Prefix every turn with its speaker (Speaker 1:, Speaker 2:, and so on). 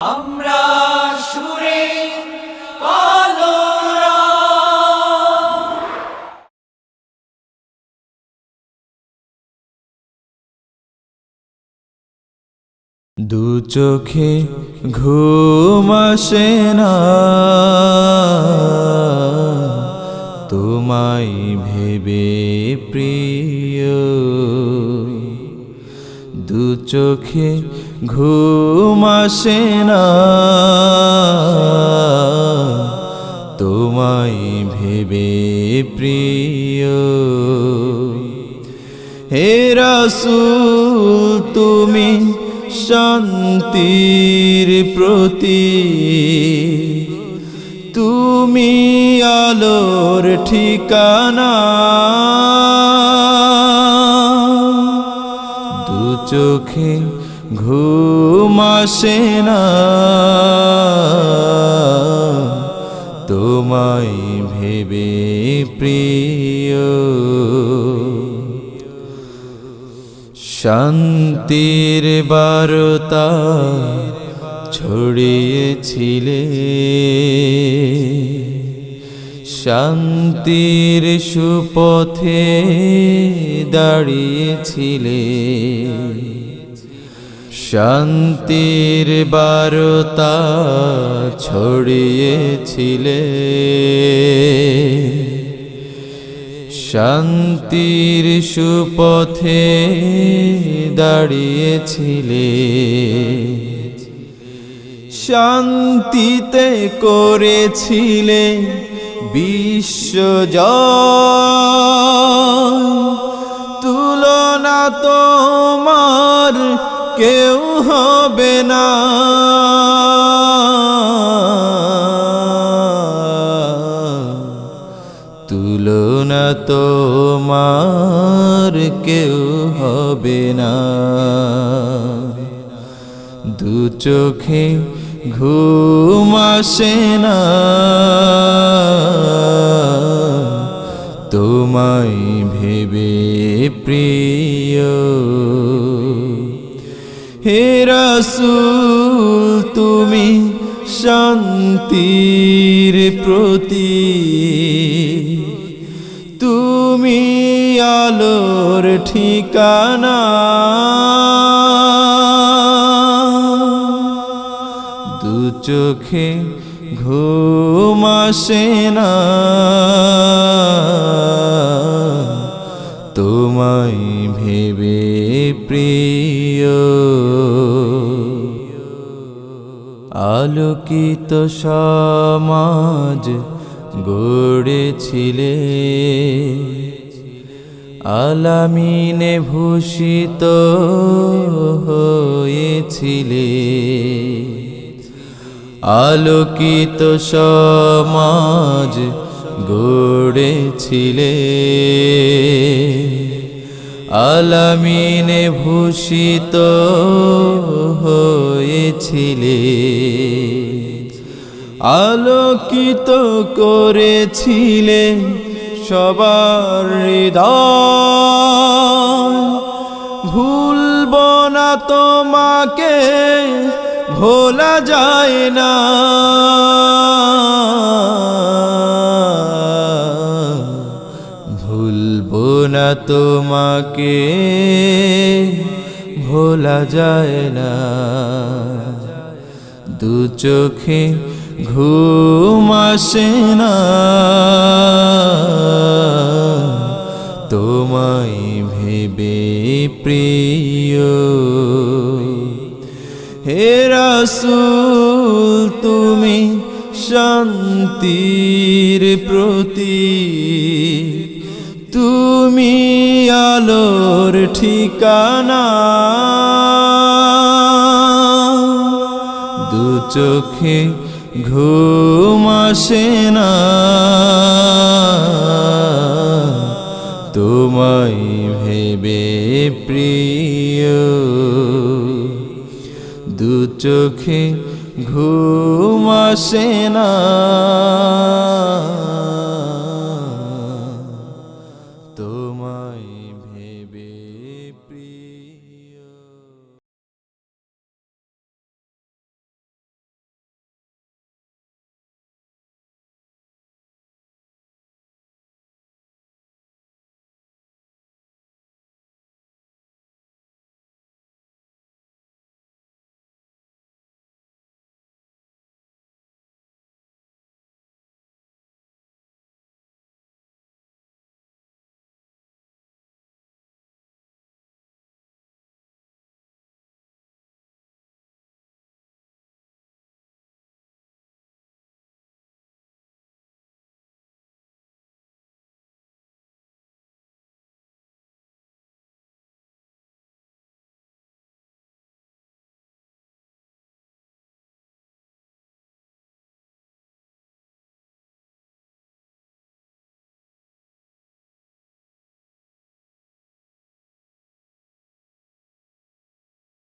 Speaker 1: আমরা সুরে
Speaker 2: দু চোখে ঘুম না। তোমায় ভেবে প্রিয়। দু চোখে ঘুম আসে না। তোমায় ভেবে প্রিয়। হে রাসূল, তুমি শান্তির প্রতি তুমি আলোর ঠিকানা। দু চোখে ঘুম আসে না। তোমায় ভেবে প্রিয়। শান্তির বারতা ছড়িয়েছিলে। শান্তির সুপথে দাঁড়িয়েছিলে। শান্তির বারতা ছড়িয়েছিলে। শান্তির সুপথে দাঁড়িয়েছিলে। শান্তিতে করেছিলে বিশ্বজ তুলনা তোমার কেউ হবে না। তুলনা তোমার কেউ হবে না। দু চোখে ঘুম আসে না। তোমায় ভেবে প্রিয়। হে রাসূল তুমি শান্তির প্রতি তুমি আলোর ঠিকানা। দু চোখে ঘুম না। তোমায় ভেবে প্রিয়। আলোকিত সমাজ গড়েছিলে। আলামিনে ভূষিত হয়েছিলে। আলোকিত সমাজ গড়েছিলে। আলামিনে ভূষিত হয়েছিলে। আলোকিত করেছিলে সবার হৃদয়। ভুলব না তোমাকে ভোলা যায় না। তোমাকে ভোলা যায় না। দু চোখে ঘুম আসে না। তোমায় ভেবে প্রিয়। হে তুমি শান্তির প্রতি তুমি আলোর ঠিকানা। দু চোখে ঘুম আসে না। তোমায় ভেবে প্রিয়। দু চোখে ঘুম না।